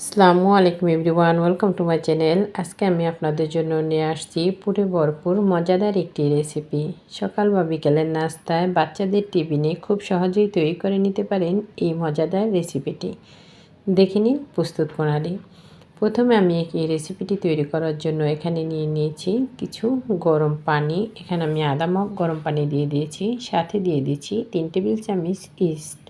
আসসালামু আলাইকুম everyone, welcome to my channel. আজকে আমি আপনাদের জন্য নিয়ে আসছি পুরে ভরপুর মজাদার একটি রেসিপি। সকাল বা বিকেলের নাস্তায় বাচ্চাদের টিফিনে খুব সহজেই তৈরি করে নিতে পারেন এই মজাদার রেসিপিটি। দেখে নিন প্রস্তুত প্রণালী। প্রথমে আমি এই রেসিপিটি তৈরি করার জন্য এখানে নিয়ে নিয়েছি কিছু গরম পানি। এখানে আমি আদা মগ গরম পানি দিয়ে দিয়েছি, সাথে দিয়ে দিয়েছি তিন টেবিল চামচ ইস্ট।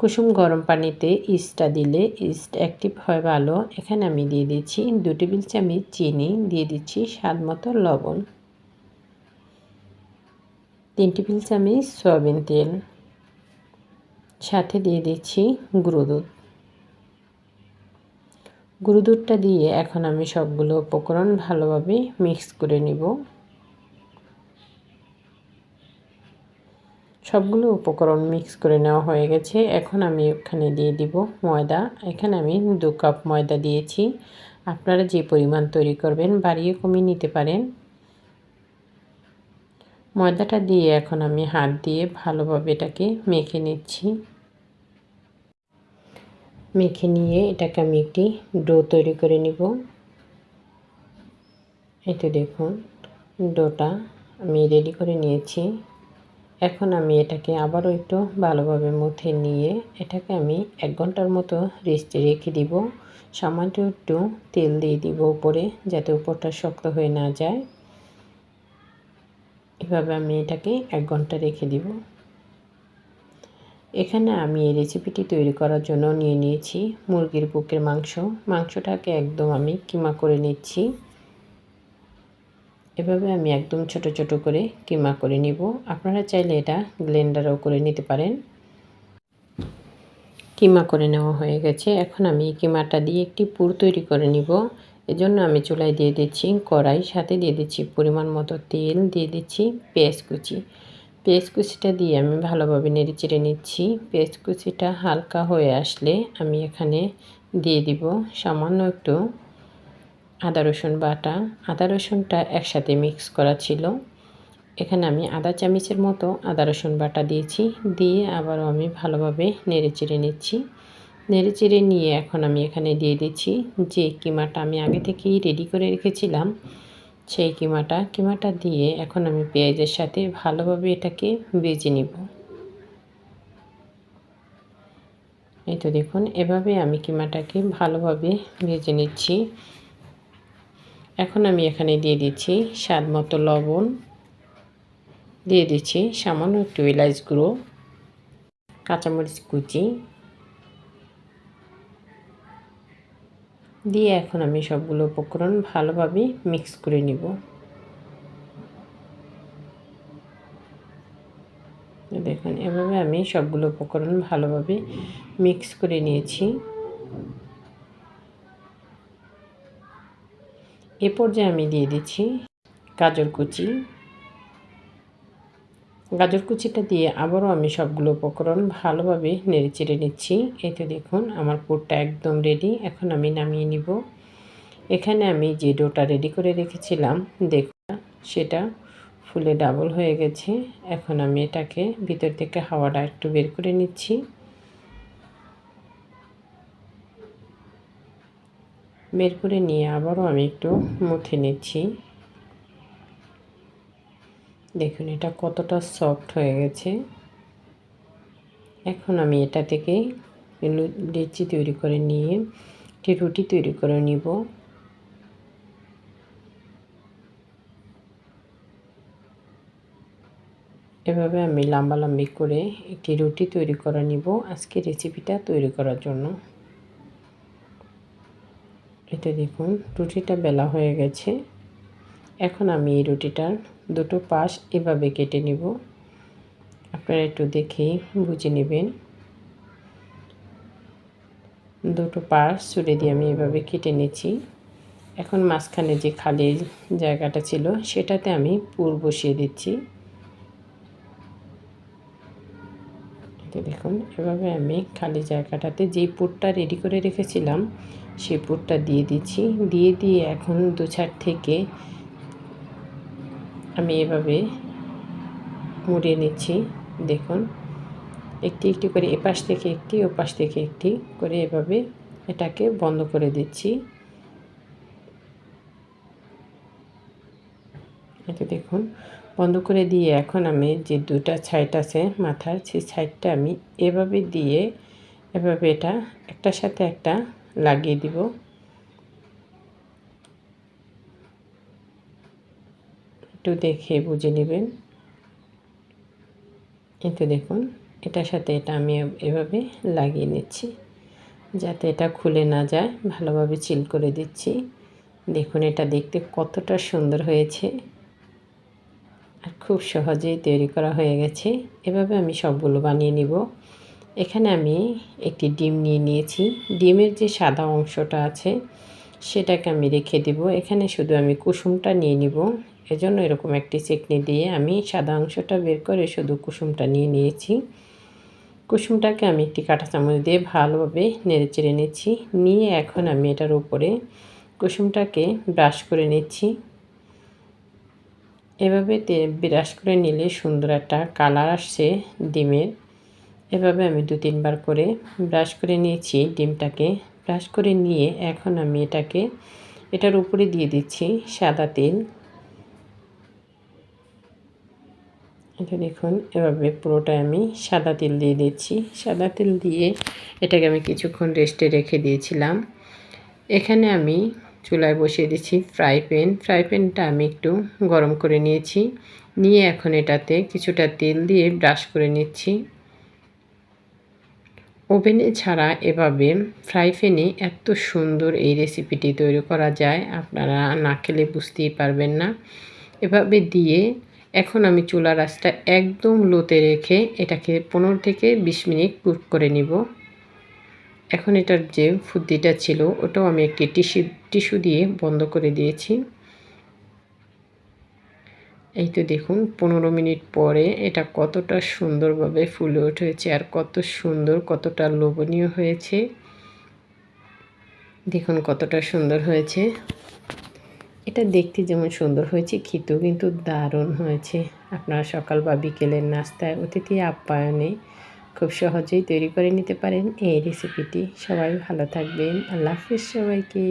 কুসুম গরম পানিতে ইস্টটা দিলে ইস্ট অ্যাক্টিভ হয় ভালো। এখানে আমি দিয়ে দিচ্ছি দু টেবিল চামচ চিনি, দিয়ে দিচ্ছি স্বাদ মতো লবণ। তিন টেবিল চামচ সয়াবিন তেল। সাথে দিয়ে দিচ্ছি গুঁড়ো দুধ। গুঁড়ো দুধটা দিয়ে এখন আমি সবগুলো উপকরণ ভালোভাবে মিক্স করে নিব। সবগুলো উপকরণ মিক্স করে নেওয়া হয়ে গেছে। এখন আমি এখানে দিয়ে দিব ময়দা। এখানে আমি দু কাপ ময়দা দিয়েছি। আপনারা যে পরিমাণ তৈরি করবেন বাড়িয়ে কমিয়ে নিতে পারেন। ময়দাটা দিয়ে এখন আমি হাত দিয়ে ভালোভাবে এটাকে মেখে নিচ্ছি। মেখে নিয়ে এটাকে আমি একটি ডো তৈরি করে নিব। এই তো দেখুন, ডোটা আমি রেডি করে নিয়েছি। এখন আমি এটাকে আবারও একটু ভালোভাবে মুথে নিয়ে এটাকে আমি এক ঘণ্টার মতো রেস্টে রেখে দিব। সামান্য একটু তেল দিয়ে দিব উপরে যাতে উপরটা শক্ত হয়ে না যায়। এভাবে আমি এটাকে এক ঘণ্টা রেখে দিব। এখানে আমি এই রেসিপিটি তৈরি করার জন্য নিয়ে নিয়েছি মুরগির বুকের মাংস। মাংসটাকে একদম আমি কিমা করে নিচ্ছি। এভাবে আমি একদম ছোট ছোট করে কিমা করে নিব। আপনারা চাইলে এটা ব্লেন্ডারও করে নিতে পারেন। কিমা করে নেওয়া হয়ে গেছে। এখন আমি কিমাটা দিয়ে একটি পুর তৈরি করে নিব। এজন্য আমি চুলায় দিয়ে দিচ্ছি কড়াই, সাথে দিয়ে দিচ্ছি পরিমাণ মতো তেল, দিয়ে দিচ্ছি পেঁয়াজ কুচি। পেঁয়াজ কুচিটা দিয়ে আমি ভালোভাবে নেড়ে চেড়ে নিচ্ছি। পেঁয়াজ কুচিটা হালকা হয়ে আসলে আমি এখানে দিয়ে দিব। সামান্য একটু আদা, রসুন বাটা। আদা, রসুনটা একসাথে মিক্স করা ছিল। এখানে আমি আদা চামিচের মতো আদা, রসুন বাটা দিয়েছি। দিয়ে আবারও আমি ভালোভাবে নেড়ে চেড়ে নিচ্ছি। নেড়ে চেড়ে নিয়ে এখন আমি এখানে দিয়ে দিচ্ছি যে কিমাটা আমি আগে থেকেই রেডি করে রেখেছিলাম, সেই কিমাটা। কিমাটা দিয়ে এখন আমি পেঁয়াজের সাথে ভালোভাবে এটাকে বেজে নিব। এই তো দেখুন, এভাবে আমি কিমাটাকে ভালোভাবে ভেজে নিচ্ছি। এখন আমি এখানে দিয়ে দিচ্ছি স্বাদ মতো লবণ। দিয়ে দিচ্ছি সামান্য একটু এলাইচ গুঁড়ো, কাঁচামরিচ কুচি। দিয়ে এখন আমি সবগুলো উপকরণ ভালোভাবে মিক্স করে নিব। দেখুন, এভাবে আমি সবগুলো উপকরণ ভালোভাবে মিক্স করে নিয়েছি। এ পর্যায়ে আমি দিয়ে দিচ্ছি গাজর কুচি। গাজর কুচিটা দিয়ে আবারও আমি সবগুলো উপকরণ ভালোভাবে নেড়ে চেড়ে নিচ্ছি। এই তো দেখুন, আমার পুরটা একদম রেডি এখন আমি নামিয়ে নিব। এখানে আমি যে ডোটা রেডি করে রেখেছিলাম, দেখুন, সেটা ফুলে ডাবল হয়ে গেছে। এখন আমি এটাকে ভিতর থেকে হাওয়াটা একটু বের করে নিচ্ছি। বের করে নিয়ে আবারও আমি একটু মুথে নিচ্ছি। দেখুন, এটা কতটা সফট হয়ে গেছে। এখন আমি এটা থেকে লিচি তৈরি করে নিয়ে, একটি রুটি তৈরি করে নিব। এভাবে আমি লম্বা লম্বি করে একটি রুটি তৈরি করে নিব। আজকে রেসিপিটা তৈরি করার জন্য। এটা দেখুন, রুটিটা বেলা হয়ে গেছে। এখন আমি এই রুটিটার দুটো পাশ এভাবে কেটে নিব। আপনারা একটু দেখেই বুঝে নেবেন। দুটো পাশ ছুড়ে দিয়ে আমি এভাবে কেটে নিচ্ছি। এখন মাঝখানে যে খালি জায়গাটা ছিল, সেটাতে আমি পুর বসিয়ে দিচ্ছি। দেখুন, এভাবে আমি খালি জায়গাটাতে যেই পুরটা রেডি করে রেখেছিলাম সেই পুরটা দিয়ে দিচ্ছি। দিয়ে দিয়ে এখন দু ছাড় থেকে আমি এভাবে মুড়িয়ে নিচ্ছি। দেখুন, একটি একটি করে এপাশ থেকে একটি, ওপাশ থেকে একটি করে এভাবে এটাকে বন্ধ করে দিচ্ছি। এটা দেখুন বন্ধ করে দিয়ে এখন আমি যে দুটা সাইড আছে মাথার, সেই সাইডটা আমি এভাবে দিয়ে, এভাবে এটা একটার সাথে একটা লাগিয়ে দিব। একটু দেখে বুঝে নেবেন। কিন্তু দেখুন, এটার সাথে এটা আমি এভাবে লাগিয়ে নিচ্ছি, যাতে এটা খুলে না যায়। ভালোভাবে চিল করে দিচ্ছি। দেখুন, এটা দেখতে কতটা সুন্দর হয়েছে। আর খুব সহজেই তৈরি করা হয়ে গেছে। এভাবে আমি সবগুলো বানিয়ে নিব। এখানে আমি একটি ডিম নিয়ে নিয়েছি। ডিমের যে সাদা অংশটা আছে, সেটাকে আমি রেখে দিব। এখানে শুধু আমি কুসুমটা নিয়ে নিব। এজন্য এরকম একটি চেকনি দিয়ে আমি সাদা অংশটা বের করে শুধু কুসুমটা নিয়ে নিয়েছি। কুসুমটাকে আমি একটি কাঁটা চামচ দিয়ে ভালোভাবে নেড়ে চেড়ে নিচ্ছি। নিয়ে এখন আমি এটার উপরে কুসুমটাকে ব্রাশ করে নিচ্ছি। এভাবে ব্রাশ করে নিলে সুন্দর একটা কালার আসছে ডিমের। এভাবে আমি দু তিনবার করে ব্রাশ করে নিয়েছি ডিমটাকে। ব্রাশ করে নিয়ে এখন আমি এটাকে, এটার উপরে দিয়ে দিচ্ছি সাদা তেল। এটা দেখুন, এভাবে পুরোটাই আমি সাদা তেল দিয়ে দিচ্ছি। সাদা তেল দিয়ে এটাকে আমি কিছুক্ষণ রেস্টে রেখে দিয়েছিলাম। এখানে আমি চুলায় বসিয়ে দিচ্ছি ফ্রাই প্যান। ফ্রাই প্যানটা আমি একটু গরম করে নিয়েছি। নিয়ে এখন এটাতে কিছুটা তেল দিয়ে ব্রাশ করে নিচ্ছি। ওভেনে ছাড়া এভাবে ফ্রাই প্যানে এত সুন্দর এই রেসিপিটি তৈরি করা যায়, আপনারা না খেলে বুঝতেই পারবেন না। এভাবে দিয়ে এখন আমি চুলা রাসটা একদম লোতে রেখে এটাকে পনেরো থেকে বিশ মিনিট কুক করে নিব। এখন এটার যে ফুদ্দিটা ছিল, ওটাও আমি একটি টিস্যু টিস্যু দিয়ে বন্ধ করে দিয়েছি। এই তো দেখুন, পনেরো মিনিট পরে এটা কতটা সুন্দরভাবে ফুলে উঠেছে আর কত সুন্দর, কতটা লোভনীয় হয়েছে। দেখুন কতটা সুন্দর হয়েছে। এটা দেখতে যেমন সুন্দর হয়েছে, খেতেও কিন্তু দারুণ হয়েছে। আপনারা সকাল বা বিকেলের নাস্তায়, অতিথি আপ্যায়নে খুব সহজেই তৈরি করে নিতে পারেন এই রেসিপিটি সবাই ভালো থাকবেন। আল্লাহ হাফিজ সবাইকে।